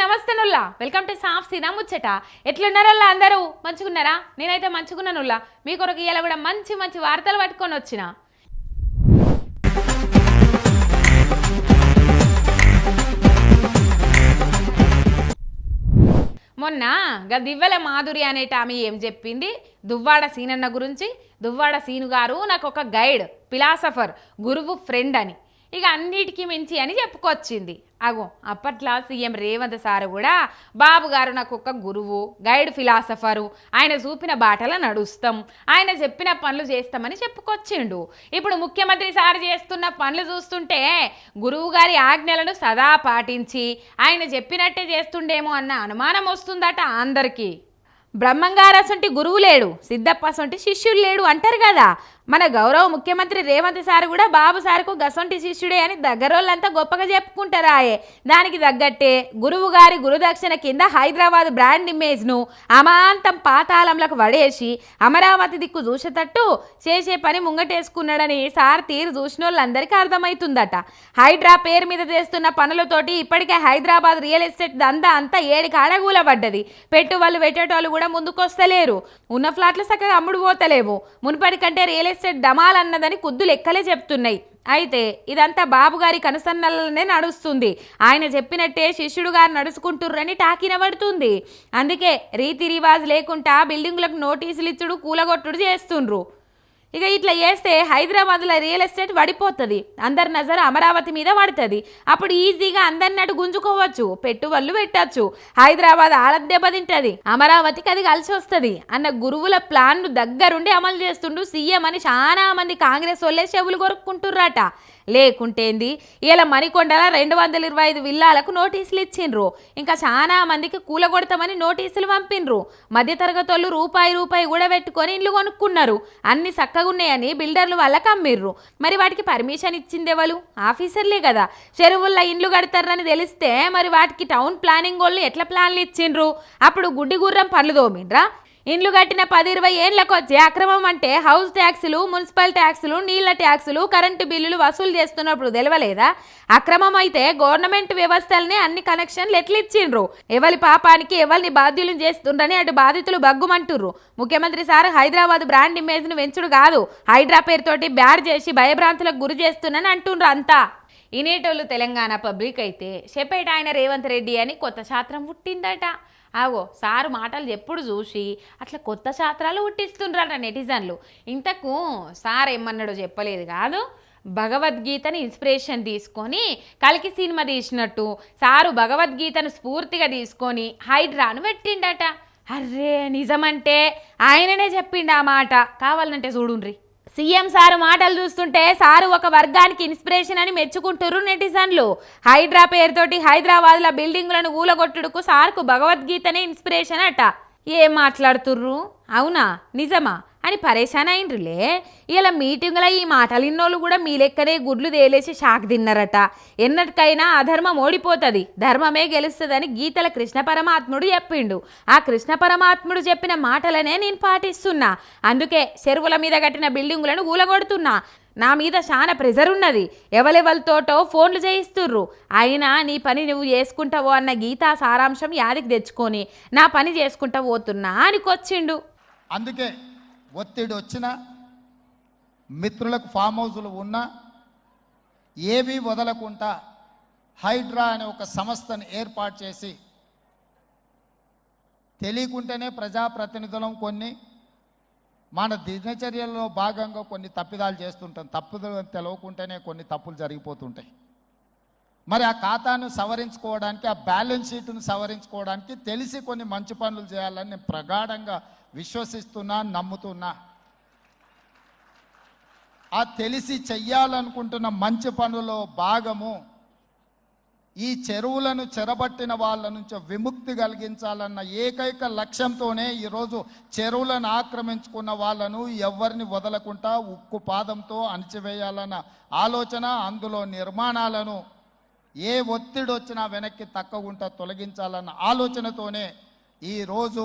నమస్తేనుల్లా welcome to సాఫ్ సీనా ముచ్చట. ఎట్లున్నారల్లా అందరూ? మంచిగున్నారా? నేనైతే మంచిగున్నానుల్లా మీ కొరకు ఇలా కూడా మంచి మంచి వార్తలు పట్టుకొని వచ్చిన. మొన్న గా దివ్వెల మాధురి అనేట ఆమె ఏం చెప్పింది? దువ్వాడ సీనన్న గురించి. దువ్వాడ సీను గారు నాకు ఒక గైడ్ ఫిలాసఫర్ గురువు ఫ్రెండ్ అని. ఇక అన్నిటికీ మించి అని చెప్పుకొచ్చింది. అగో అప్పట్లో సీఎం రేవంత్ సార్ కూడా బాబు గారు నాకు ఒక గురువు గైడ్ ఫిలాసఫరు ఆయన చూపిన బాటల నడుస్తాం ఆయన చెప్పిన పనులు చేస్తామని చెప్పుకొచ్చిండు. ఇప్పుడు ముఖ్యమంత్రి సార్ చేస్తున్న పనులు చూస్తుంటే గురువు గారి ఆజ్ఞలను సదా పాటించి ఆయన చెప్పినట్టే చేస్తుండేమో అన్న అనుమానం వస్తుందట అందరికీ. బ్రహ్మంగారసంటి గురువు లేడు సిద్ధప్ప సొంటి శిష్యుడు లేడు అంటారు కదా. మన గౌరవ ముఖ్యమంత్రి రేవంత్ సార్ కూడా బాబు సార్కు గసొంటి శిష్యుడే అని దగ్గరోళ్ళంతా గొప్పగా చెప్పుకుంటారాయే. దానికి తగ్గట్టే గురువు గారి గురుదక్షిణ కింద హైదరాబాద్ బ్రాండ్ ఇమేజ్ను అమాంతం పాతాళంలకు వడేసి అమరావతి దిక్కు చూసేటట్టు చేసే పని ముంగటేసుకున్నాడని సార్ తీరు చూసిన వాళ్ళందరికీ అర్థమవుతుందట హైడ్రా పేరు మీద చేస్తున్న పనులతోటి ఇప్పటికే హైదరాబాద్ రియల్ ఎస్టేట్ దందా అంతా ఏడికి అడగూలబడ్డది పెట్టుబడులు పెట్టేటోళ్ళు కూడా ముందుకొస్తలేరు. ఉన్న ఫ్లాట్లు చక్కగా అమ్ముడు పోతలేవు. మునుపటి కంటే రియల్ ఎస్టేట్ డమాల్ అన్నదని కుద్దు లెక్కలే చెప్తున్నాయి. అయితే ఇదంతా బాబుగారి కనుసన్నలనే నడుస్తుంది. ఆయన చెప్పినట్టే శిష్యుడు గారు నడుచుకుంటుర్రని టాకిన పడుతుంది అందుకే రీతి రివాజ్ లేకుండా బిల్డింగులకు నోటీసులు ఇచ్చుడు కూలగొట్టుడు చేస్తుండ్రు. ఇక ఇట్లా చేస్తే హైదరాబాద్లో రియల్ ఎస్టేట్ పడిపోతుంది. అందరి నజర అమరావతి మీద పడుతుంది. అప్పుడు ఈజీగా అందరిని అటు గుంజుకోవచ్చు పెట్టుబడులు పెట్టచ్చు. హైదరాబాద్ ఆలద్దెబ్బతింటది అమరావతికి అది కలిసి వస్తుంది అన్న గురువుల ప్లాన్ను దగ్గరుండి అమలు చేస్తుండు సీఎం అని చాలా మంది కాంగ్రెస్ వాళ్ళే చెవులు కొరుక్కుంటుర్రట. లేకుంటేంది? ఇలా మణికొండల రెండు వందల ఇరవై ఐదు విల్లాలకు నోటీసులు ఇచ్చిండ్రు ఇంకా చాలా మందికి కూలగొడతామని నోటీసులు పంపిండ్రు మధ్యతరగతి వాళ్ళు రూపాయి రూపాయి కూడా పెట్టుకొని ఇల్లు కొనుక్కున్నారు. అన్ని చక్కగున్నాయని బిల్డర్లు వాళ్ళకి అమ్మిర్రు మరి వాటికి పర్మిషన్ ఇచ్చింది ఎవరు ఆఫీసర్లే కదా చెరువుల్లో ఇండ్లు కడతారని తెలిస్తే మరి వాటికి టౌన్ ప్లానింగ్ వాళ్ళు ఎట్లా ప్లాన్లు ఇచ్చిండ్రు? అప్పుడు గుడ్డి గుర్రం పనులు తోమిండ్రా ఇండ్లు కట్టిన పది ఇరవై ఏళ్ళకు వచ్చే అక్రమం అంటే హౌస్ ట్యాక్సులు మున్సిపల్ ట్యాక్సులు నీళ్ళ ట్యాక్సులు కరెంటు బిల్లులు వసూలు చేస్తున్నప్పుడు తెలవలేదా? అక్రమం అయితే గవర్నమెంట్ వ్యవస్థలనే అన్ని కనెక్షన్లు ఎట్లిచ్చిండ్రు? ఎవరి పాపానికి ఎవరిని బాధ్యులను చేస్తుండ్రని అటు బాధితులు బగ్గుమంటుర్రు ముఖ్యమంత్రి సార్ హైదరాబాద్ బ్రాండ్ ఇమేజ్ను పెంచుడు కాదు హైడ్రా పేరుతోటి బ్యాడ్ చేసి భయభ్రాంతులకు గురి చేస్తున్నని అంటుండ్రు అంతా. ఇనేటోళ్ళు తెలంగాణ పబ్లిక్ అయితే చెప్పేట ఆయన రేవంత్ రెడ్డి అని కొత్త శాస్త్రం పుట్టిందట. ఆగో సారు మాటలు ఎప్పుడు చూసి అట్లా కొత్త శాస్త్రాలు పుట్టిస్తుండ్రట నెటిజన్లు. ఇంతకు సార్ ఏమన్నాడో చెప్పలేదు కాదు? భగవద్గీతని ఇన్స్పిరేషన్ తీసుకొని కలికి సినిమా తీసినట్టు సారు భగవద్గీతను స్ఫూర్తిగా తీసుకొని హైడ్రాను పెట్టిండట. అర్రే నిజమంటే ఆయననే చెప్పిండు ఆ మాట. కావాలంటే చూడుండ్రి. సీఎం సారు మాటలు చూస్తుంటే సారు ఒక వర్గానికి ఇన్స్పిరేషన్ అని మెచ్చుకుంటుర్రు నెటిజన్లు. హైడ్రా పేరుతోటి హైదరాబాద్లో బిల్డింగులను ఊలగొట్టుడుకు సార్కు భగవద్గీతనే ఇన్స్పిరేషన్ అట. ఏం మాట్లాడుతుర్రు? అవునా? నిజమా? అని పరేషాన్ అయిండ్రులే ఇలా మీటింగుల ఈ మాటలు ఇన్నోళ్ళు కూడా మీ లెక్కనే గుడ్లు తేలేసి షాక్ తిన్నారట. ఎన్నటికైనా అధర్మం ఓడిపోతుంది. ధర్మమే గెలుస్తుందని గీతల కృష్ణ పరమాత్ముడు చెప్పిండు. ఆ కృష్ణ పరమాత్ముడు చెప్పిన మాటలనే నేను పాటిస్తున్నా. అందుకే చెరువుల మీద కట్టిన బిల్డింగులను ఊలగొడుతున్నా. నా మీద చాలా ప్రెజర్ ఉన్నది. ఎవలెవలతోటో ఫోన్లు చేయిస్తుర్రు. అయినా నీ పని నువ్వు చేసుకుంటావో అన్న గీతా సారాంశం యాదికి తెచ్చుకొని నా పని చేసుకుంటా పోతున్నా అనికొచ్చిండు. అందుకే ఒత్తిడి వచ్చినా మిత్రులకు ఫామ్ హౌజులు ఉన్నా ఏవి వదలకుండా హైడ్రా అనే ఒక సంస్థను ఏర్పాటు చేసి తెలియకుంటేనే ప్రజాప్రతినిధులం కొన్ని మన దినచర్యల్లో భాగంగా కొన్ని తప్పిదాలు చేస్తుంటాం. తప్పుదలు తెలవకుంటేనే కొన్ని తప్పులు జరిగిపోతుంటాయి. మరి ఆ ఖాతాను సవరించుకోవడానికి ఆ బ్యాలెన్స్ షీట్ను సవరించుకోవడానికి తెలిసి కొన్ని మంచి పనులు చేయాలని నేను ప్రగాఢంగా విశ్వసిస్తున్నా నమ్ముతున్నా. ఆ తెలిసి చెయ్యాలనుకుంటున్న మంచి పనులో భాగము ఈ చెరువులను చెరబట్టిన వాళ్ళ నుంచి విముక్తి కలిగించాలన్న ఏకైక లక్ష్యంతోనే ఈరోజు చెరువులను ఆక్రమించుకున్న వాళ్ళను ఎవరిని వదలకుండా ఉక్కు పాదంతో అణిచివేయాలన్న ఆలోచన అందులో నిర్మాణాలను ఏ ఒత్తిడి వచ్చినా వెనక్కి తక్కకుండా తొలగించాలన్న ఆలోచనతోనే ఈరోజు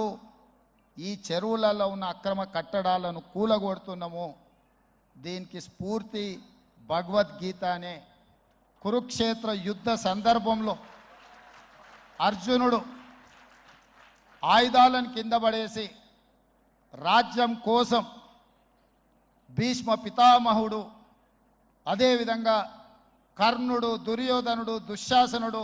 ఈ చెరువులలో ఉన్న అక్రమ కట్టడాలను కూలగొడుతున్నాము. దీనికి స్ఫూర్తి భగవద్గీత అనే కురుక్షేత్ర యుద్ధ సందర్భంలో అర్జునుడు ఆయుధాలను కింద పడేసి రాజ్యం కోసం భీష్మ పితామహుడు అదేవిధంగా కర్ణుడు దుర్యోధనుడు దుశ్శాసనుడు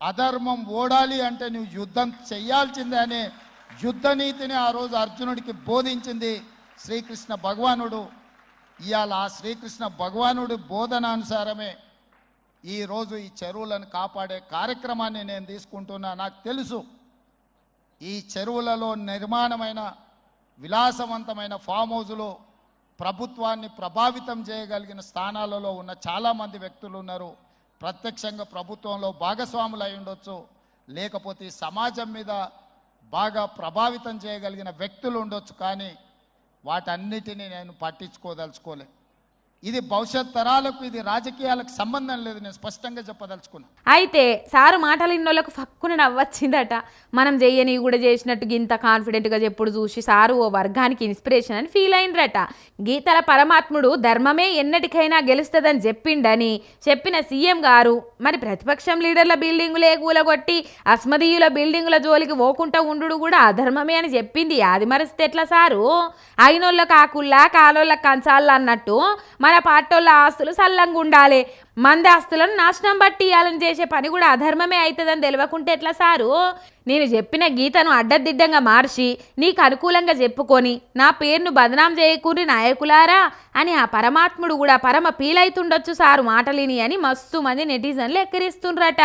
అధర్మం ఓడాలి అంటే నువ్వు యుద్ధం చెయ్యాల్సిందే అనే యుద్ధ నీతిని ఆ రోజు అర్జునుడికి బోధించింది శ్రీకృష్ణ భగవానుడు. ఇవాళ ఆ శ్రీకృష్ణ భగవానుడి బోధనానుసారమే ఈరోజు ఈ చెరువులను కాపాడే కార్యక్రమాన్ని నేను తీసుకుంటున్నా. నాకు తెలుసు ఈ చెరువులలో నిర్మాణమైన విలాసవంతమైన ఫామ్ హౌజులు ప్రభుత్వాన్ని ప్రభావితం చేయగలిగిన స్థానాలలో ఉన్న చాలామంది వ్యక్తులు ఉన్నారు. ప్రత్యక్షంగా ప్రభుత్వంలో భాగస్వాములు అయి ఉండొచ్చు. లేకపోతే సమాజం మీద బాగా ప్రభావితం చేయగలిగిన వ్యక్తులు ఉండొచ్చు. కానీ వాటన్నిటినీ నేను పట్టించుకోదలుచుకోలే ఇది భవిష్యత్ తరాలకు ఇది రాజకీయాలకు సంబంధం లేదు. నేను స్పష్టంగా చెప్పదలుచుకున్నా. అయితే సారు మాటలు ఇన్నోళ్ళకు ఫక్కున నవ్వచ్చిందట. మనం చేయని కూడా చేసినట్టు ఇంత కాన్ఫిడెంట్గా చెప్పుడు చూసి సారు ఓ వర్గానికి ఇన్స్పిరేషన్ అని ఫీల్ అయిండ్రట. గీతల పరమాత్ముడు ధర్మమే ఎన్నటికైనా గెలుస్తుందని చెప్పిండని చెప్పిన సీఎం గారు మరి ప్రతిపక్షం లీడర్ల బిల్డింగులే కూలగొట్టి అస్మదీయుల బిల్డింగుల జోలికి పోకుండా ఉండు కూడా అధర్మమే అని చెప్పింది. అది మరిస్తే ఎట్లా సారు? అయినోళ్ళ కాకుల్లా కాలోళ్ళ కంచాల అన్నట్టు మన పాటోళ్ళ ఆస్తులు సల్లంగా ఉండాలి. మంది ఆస్తులను నాశనం బట్టి ఇవ్వాలని చేసే పని కూడా అధర్మమే అవుతుందని తెలియకుంటే ఎట్లా సారు? నేను చెప్పిన గీతను అడ్డదిడ్డంగా మార్చి నీకు అనుకూలంగా చెప్పుకొని నా పేరును బదనాం చేయకూరి నాయకులారా అని ఆ పరమాత్ముడు కూడా పరమ పీలైతుండొచ్చు సారు మాటలిని అని మస్తు మంది నెటిజన్లు ఎక్కిరిస్తుండ్రట.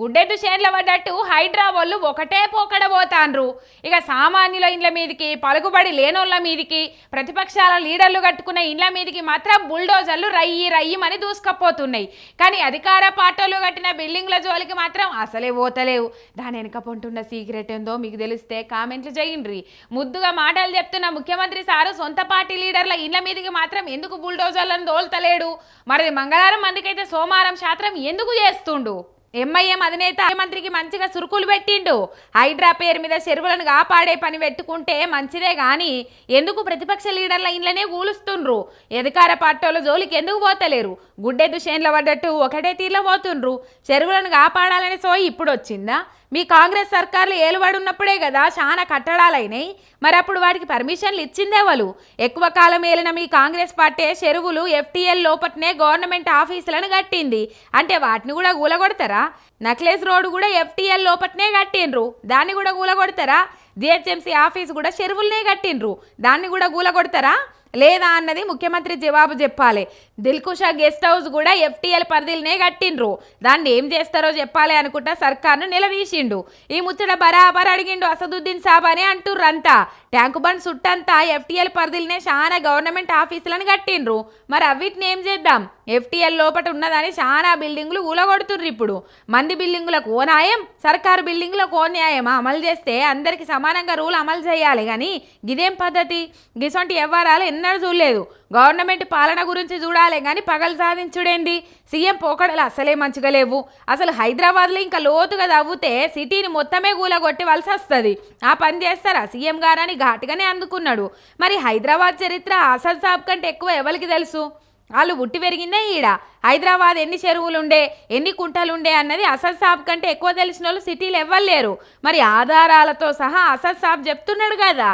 గుడ్డెద్దు చేన్ల పడ్డట్టు హైడ్రా వాళ్ళు ఒకటే పోకడ పోతాండ్రు ఇక సామాన్యుల ఇండ్ల మీదికి పలుకుబడి లేనోళ్ళ మీదికి ప్రతిపక్షాల లీడర్లు కట్టుకున్న ఇండ్ల మీదికి మాత్రం బుల్డోజర్లు రయ్యి రయ్యమని దూసుకపోతున్నాయి. కానీ అధికార పార్టీలు కట్టిన బిల్డింగ్ల జోలికి మాత్రం అసలే పోతలేవు. దాని వెనక పొంటున్న సీక్రెట్ ఏందో మీకు తెలిస్తే కామెంట్లు చేయండి. ముద్దుగా మాటలు చెప్తున్న ముఖ్యమంత్రి సారు సొంత పార్టీ లీడర్ల ఇండ్ల మీదికి మాత్రం ఎందుకు బుల్డోజర్లను దోల్తలేడు మరి మంగళవారం మందికైతే సోమవారం శాతం ఎందుకు చేస్తుండు? ఎంఐఎం అధినేత ముఖ్యమంత్రికి మంచిగా సురుకులు పెట్టిండు. హైడ్రా పేరు మీద చెరువులను కాపాడే పని పెట్టుకుంటే మంచిదే కానీ ఎందుకు ప్రతిపక్ష లీడర్ల ఇండ్లనే కూలుస్తుండ్రు అధికార పార్టీల జోలికి ఎందుకు పోతలేరు? గుడ్డెద్దు చేన్ల పడ్డట్టు ఒకటే తీర్లో పోతుండ్రు. చెరువులను కాపాడాలనే సోయి ఇప్పుడు వచ్చిందా మీ కాంగ్రెస్ సర్కార్లు ఏలుబడున్నప్పుడే కదా చాలా కట్టడాలైనాయి. మరి అప్పుడు వాటికి పర్మిషన్లు ఇచ్చిందే వాళ్ళు ఎక్కువ కాలం ఏలిన మీ కాంగ్రెస్ పార్టీ చెరువులు ఎఫ్టీఎల్ లోపట్నే గవర్నమెంట్ ఆఫీసులను కట్టింది. అంటే వాటిని కూడా కూలగొడతారా నక్లెస్ రోడ్ కూడా ఎఫ్టీఎల్ లోపట్నే కట్టిండ్రు. దాన్ని కూడా కూలగొడతారా జిహెచ్ఎంసీ ఆఫీస్ కూడా చెరువులనే కట్టిండ్రు. దాన్ని కూడా కూలగొడతారా లేదా అన్నది ముఖ్యమంత్రి జవాబు చెప్పాలి. దిల్కుషా గెస్ట్ హౌస్ కూడా ఎఫ్టీఎల్ పరిధిలనే కట్టిండ్రు. దాన్ని ఏం చేస్తారో చెప్పాలి అనుకుంటా సర్కార్ను నిలదీసిండు. ఈ ముచ్చట బరాబర్ అడిగిండు అసదుద్దీన్ సాబ్ అని అంటుర్రంతా ట్యాంక్ ట్యాంకు బండ్ చుట్టంతా ఎఫ్టీఎల్ పరిధిలనే చాలా గవర్నమెంట్ ఆఫీసులను కట్టిండ్రు. మరి అవిటిని ఏం చేద్దాం? ఎఫ్టీఎల్ లోపట ఉన్నదని చాలా బిల్డింగులు ఊలగొడుతుర్రు ఇప్పుడు. మంది బిల్డింగులకు ఓ న్యాయం సర్కారు బిల్డింగులకు ఓ న్యాయం అమలు చేస్తే అందరికి సమానంగా రూల్ అమలు చేయాలి కానీ గిదేం పద్ధతి? గిసొంటి వ్యవహారాలు ఎన్నడూ చూడలేదు. గవర్నమెంట్ పాలన గురించి చూడాలి కానీ పగలు సాధించుడేంది? సీఎం పోకడలు అసలే మంచిగా లేవు. అసలు హైదరాబాద్లో ఇంకా లోతుగా తవ్వితే సిటీని మొత్తమే కూలగొట్టి వస్తుంది ఆ పని చేస్తారా? సీఎం గారని ఘాటుగానే అందుకున్నాడు. మరి హైదరాబాద్ చరిత్ర ఆసద్ సాబ్ కంటే ఎక్కువ ఎవరికి తెలుసు? వాళ్ళు ఉట్టి పెరిగిందే ఈడ. హైదరాబాద్ ఎన్ని చెరువులుండే ఎన్ని కుంటలుండే అన్నది అసద్ సాబ్ కంటే ఎక్కువ తెలిసిన వాళ్ళు సిటీలు ఎవ్వలేరు మరి ఆధారాలతో సహా అసద్ సాబ్ చెప్తున్నాడు కదా.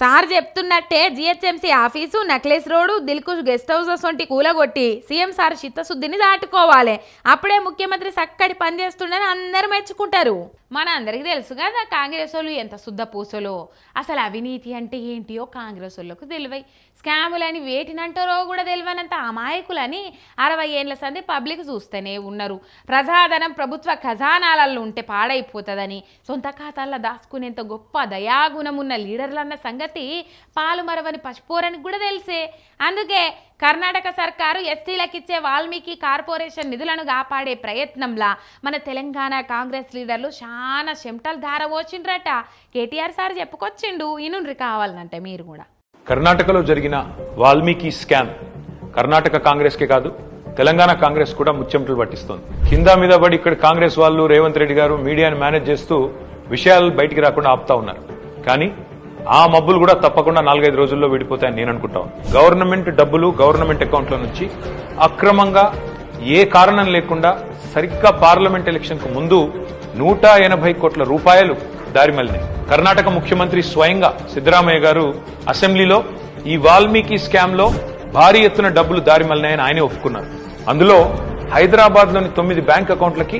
Sir చెప్తున్నట్టే GHMC office necklace road Dilkush guest houses వంటి కూలగొట్టి సీఎం సార్ చిత్తశుద్ధిని దాటుకోవాలి. అప్పుడే ముఖ్యమంత్రి చక్కటి పనిచేస్తుండని అందరూ మెచ్చుకుంటారు. మన అందరికీ తెలుసు కదా కాంగ్రెస్ వాళ్ళు ఎంత శుద్ధ పూసలో. అసలు అవినీతి అంటే ఏంటియో కాంగ్రెస్ వాళ్ళకు తెలివై. స్కాములని వేటినంటారో కూడా తెలియనంత అమాయకులని అరవై ఏళ్ళ సంది పబ్లిక్ చూస్తూనే ఉన్నారు. ప్రజాధనం ప్రభుత్వ ఖజానాలలో ఉంటే పాడైపోతుందని సొంత ఖాతాల్లో దాచుకునేంత గొప్ప దయాగుణం ఉన్న లీడర్లన్న సంగతి పాలు మరవని పసిపోరానికి కూడా తెలిసే. అందుకే కర్ణాటక సర్కారు ఎస్టీలకిచ్చే వాల్మీకి కార్పొరేషన్ నిధులను కాపాడే ప్రయత్నంలా మన తెలంగాణ కాంగ్రెస్ లీడర్లు చాలా చెమటలు ధారవోచిండ్రట కేటీఆర్ సార్ చెప్పుకొచ్చిండు ఇనుండ్రి కావాలనంటే మీరు కూడా. కర్ణాటకలో జరిగిన వాల్మీకి స్కామ్ కర్ణాటక కాంగ్రెస్ కే కాదు తెలంగాణ కాంగ్రెస్ కూడా ముచ్చెమటలు పట్టిస్తోంది. కింద మీద పడి ఇక్కడ కాంగ్రెస్ వాళ్ళు రేవంత్ రెడ్డి గారు మీడియాను మేనేజ్ చేస్తూ విషయాలు బయటికి రాకుండా ఆపుతా ఉన్నారు. కానీ ఆ మబ్బులు కూడా తప్పకుండా నాలుగైదు రోజుల్లో విడిపోతాయని నేను అనుకుంటాను గవర్నమెంట్ డబ్బులు గవర్నమెంట్ అకౌంట్లో నుంచి అక్రమంగా ఏ కారణం లేకుండా సరిగ్గా పార్లమెంట్ ఎలక్షన్కు ముందు నూట ఎనభై కోట్ల రూపాయలు దారిమల్లినాయి కర్ణాటక ముఖ్యమంత్రి స్వయంగా సిద్దరామయ్య గారు అసెంబ్లీలో ఈ వాల్మీకి స్కామ్లో భారీ ఎత్తున డబ్బులు దారిమల్లినాయని ఆయనే ఒప్పుకున్నారు. అందులో హైదరాబాద్లోని తొమ్మిది బ్యాంక్ అకౌంట్లకి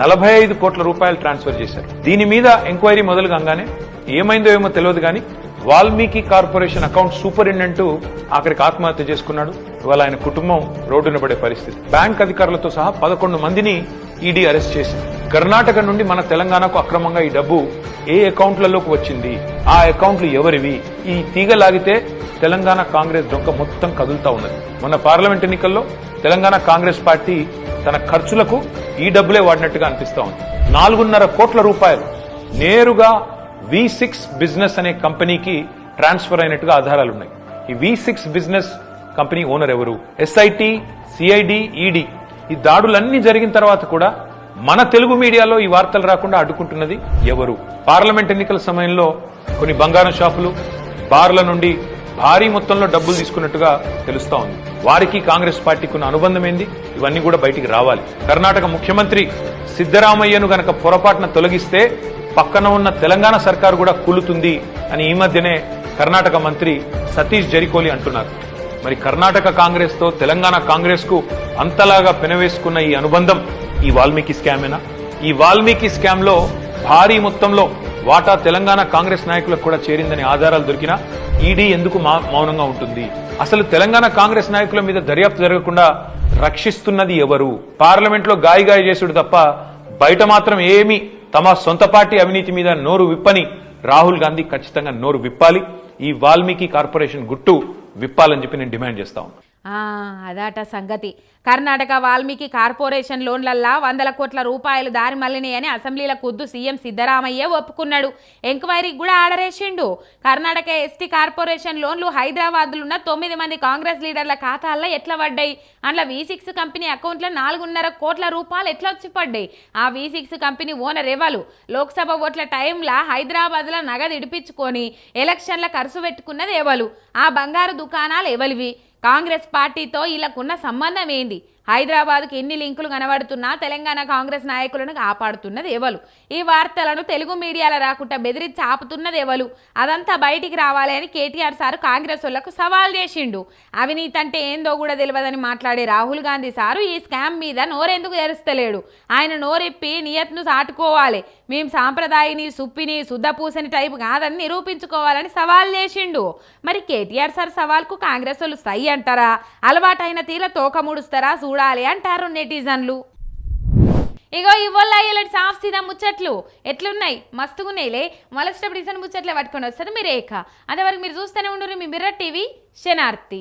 నలభై ఐదు కోట్ల రూపాయలు ట్రాన్స్ఫర్ చేశారు. దీని మీద ఎంక్వైరీ మొదలు కాగానే ఏమైందో ఏమో తెలియదు కానీ వాల్మీకి కార్పొరేషన్ అకౌంట్ సూపరింటెండెంట్ అక్కడికి ఆత్మహత్య చేసుకున్నాడు. ఇవాళ ఆయన కుటుంబం రోడ్డున పడే పరిస్థితి. బ్యాంక్ అధికారులతో సహా పదకొండు మందిని ఈడీ అరెస్ట్ చేసింది. కర్ణాటక నుండి మన తెలంగాణకు అక్రమంగా ఈ డబ్బు ఏ అకౌంట్లలోకి వచ్చింది? ఆ అకౌంట్లు ఎవరివి? ఈ తీగ లాగితే తెలంగాణ కాంగ్రెస్ డొంక మొత్తం కదులుతా ఉన్నది. మొన్న పార్లమెంట్ ఎన్నికల్లో తెలంగాణ కాంగ్రెస్ పార్టీ తన ఖర్చులకు ఈ డబ్బులే వాడినట్టుగా అనిపిస్తా ఉంది. నాలుగున్నర కోట్ల రూపాయలు నేరుగా వి సిక్స్ బిజినెస్ అనే కంపెనీకి ట్రాన్స్ఫర్ అయినట్టుగా ఆధారాలు ఉన్నాయి. ఈ V six business company owner ఎవరు? S I T C I D E D ఈ దాడులన్నీ జరిగిన తర్వాత కూడా మన తెలుగు మీడియాలో ఈ వార్తలు రాకుండా అడ్డుకుంటున్నది ఎవరు? పార్లమెంట్ ఎన్నికల సమయంలో కొన్ని బంగారం షాపులు బార్ల నుండి భారీ మొత్తంలో డబ్బులు తీసుకున్నట్టుగా తెలుస్తా ఉంది. వారికి కాంగ్రెస్ పార్టీకి ఉన్న అనుబంధం ఏంది ఇవన్నీ కూడా బయటికి రావాలి. కర్ణాటక ముఖ్యమంత్రి సిద్దరామయ్యను గనక పొరపాటున తొలగిస్తే పక్కన ఉన్న తెలంగాణ సర్కారు కూడా కూలుతుంది అని ఈ మధ్యనే కర్ణాటక మంత్రి సతీష్ జరికోలి అంటున్నారు. మరి కర్ణాటక కాంగ్రెస్తో తెలంగాణ కాంగ్రెస్కు అంతలాగా పెనవేసుకున్న ఈ అనుబంధం ఈ వాల్మీకి స్కామేనా? ఈ వాల్మీకి స్కామ్లో భారీ మొత్తంలో వాటా తెలంగాణ కాంగ్రెస్ నాయకులకు కూడా చేరిందని ఆధారాలు దొరికినా ఈడీ ఎందుకు మౌనంగా ఉంటుంది? అసలు తెలంగాణ కాంగ్రెస్ నాయకుల మీద దర్యాప్తు జరగకుండా రక్షిస్తున్నది ఎవరు? పార్లమెంట్లో గాయ చేసుడు తప్ప బయట మాత్రం ఏమీ తమ సొంత పార్టీ అవినీతి మీద నోరు విప్పని రాహుల్ గాంధీ ఖచ్చితంగా నోరు విప్పాలి. ఈ వాల్మీకి కార్పొరేషన్ గుట్టు విప్పాలని చెప్పి నేను డిమాండ్ చేస్తా ఉన్నాను అదాట సంగతి. కర్ణాటక వాల్మీకి కార్పొరేషన్ లోన్లల్లా వందల కోట్ల రూపాయలు దారి మళ్ళినాయని అసెంబ్లీల కుద్దు సీఎం సిద్ధరామయ్య ఒప్పుకున్నాడు. ఎంక్వైరీకి కూడా ఆడరేసిండు. కర్ణాటక ఎస్టీ కార్పొరేషన్ లోన్లు హైదరాబాద్లో ఉన్న తొమ్మిది మంది కాంగ్రెస్ లీడర్ల ఖాతాల్లో ఎట్లా పడ్డాయి? అందులో వి సిక్స్ కంపెనీ అకౌంట్లో నాలుగున్నర కోట్ల రూపాయలు ఎట్లా వచ్చి పడ్డాయి? ఆ వి సిక్స్ కంపెనీ ఓనర్ ఎవరు? లోక్సభ ఓట్ల టైంలో హైదరాబాద్లో నగదు ఇడిపించుకొని ఎలక్షన్ల ఖర్చు పెట్టుకున్నది ఎవరు? ఆ బంగారు దుకాణాలు ఎవలివి కాంగ్రెస్ పార్టీతో వీళ్ళకున్న సంబంధం ఏంది? హైదరాబాద్కి ఎన్ని లింకులు కనబడుతున్నా తెలంగాణ కాంగ్రెస్ నాయకులను కాపాడుతున్నది ఎవరు ఈ వార్తలను తెలుగు మీడియాలో రాకుండా బెదిరించి ఆపుతున్నది ఎవరు అదంతా బయటికి రావాలి అని కేటీఆర్ సారు కాంగ్రెస్ వాళ్ళకు సవాల్ చేసిండు. అవినీతి అంటే ఏందో కూడా తెలియదని మాట్లాడే రాహుల్ గాంధీ సారు ఈ స్కామ్ మీద నోరెందుకు తెరుస్తలేడు ఆయన నోరెప్పి నియత్ను సాటుకోవాలి మేము సాంప్రదాయని సుప్పిని శుద్ధపూసని టైపు కాదని నిరూపించుకోవాలని సవాల్ చేసిండు. మరి కేటీఆర్ సార్ సవాల్కు కాంగ్రెస్ వాళ్ళు సై అంటారా? అలవాటైన తీర తోకముడుస్తారా చూడ చూడాలి అంటారు నెటిజన్లు. ఇగో ఇవ్వల్ల ఇలాంటి సాఫ్ సీదా ముచ్చట్లు? ఎట్లున్నాయి? మస్తుగున్నాయిలే. మలస్టప్పుడు ఇసని ముచ్చట్లే పట్టుకొని వస్తారు మీరు ఏక అంతవరకు మీరు చూస్తూనే ఉండరు మీ మిర్రర్ టీవీ శనార్తి.